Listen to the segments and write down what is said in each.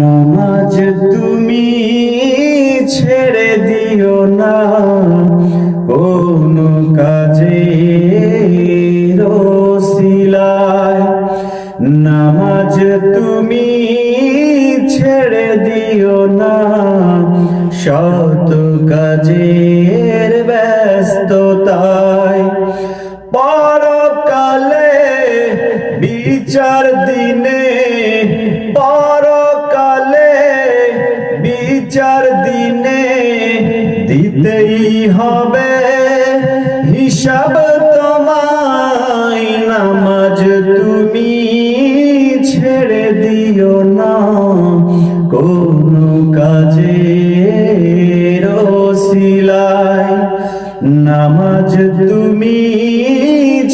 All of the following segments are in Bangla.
নামাজ তুমি ছেড়ে দিও না। কোন কাজে নামাজ তুমি ছেড়ে দিও না। শত কাজের ব্যস্ততায় পরকালে বিচার হবে হিসাব তোমায় নামাজ তুমি ছেড়ে দিও না। কোন কাজে রসিলায় নামাজ তুমি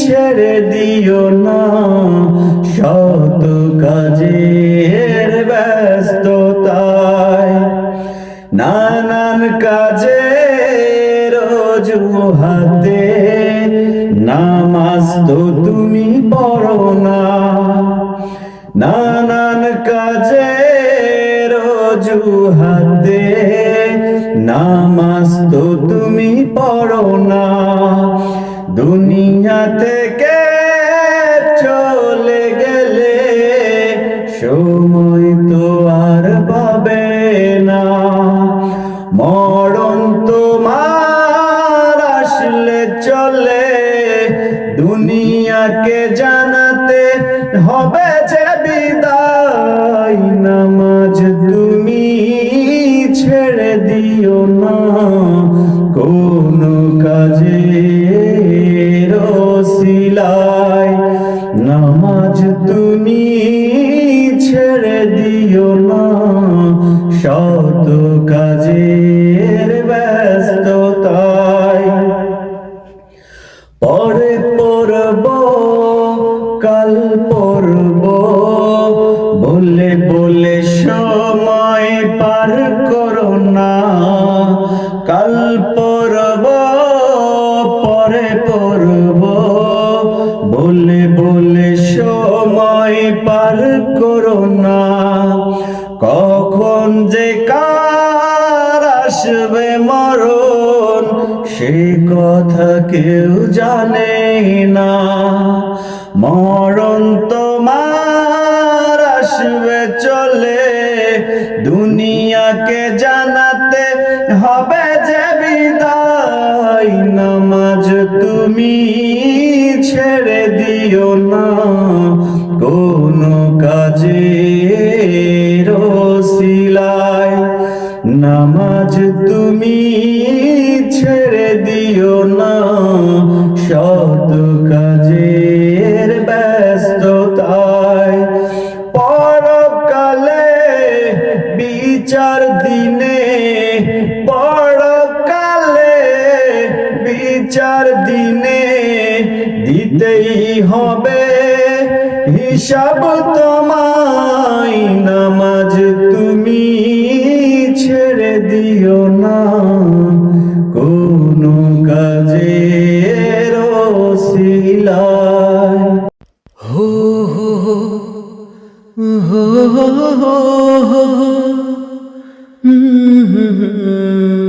ছেড়ে দিও না। হাতে নামাজ তো তুমি পড়ো না। নানান কাজে হাতে নামাজ তো তুমি পড়ো না। দুনিয়া থেকে চলে গেলে সময় তো আর পাবে না। মরণ তোমার দুনিয়াকে জানাতে হবে যে বিদায় নামাজ তুমি ছেড়ে দিও না। কোন কাজে রসিলায় নামাজ তুমি না। কাল পড়ব পরে পড়ব বলে বলে সময় পার করো না। কখন যে কার আসবে মরণ, সে কথা কেউ জানে না। মরণ দুনিয়াকে জানাতে হবে যে বিদায় নামাজ তুমি ছেড়ে দিও না। কোন কাজে রসিলায় নামাজ তুমি বিচার দিনে পরকালে বিচার দিনে দিতেই হবে হিসাব তোমায় নামাজ তুমি ছেড়ে দিও না কোন কাজে রসিলায় হো হো হো হো Mm-hmm.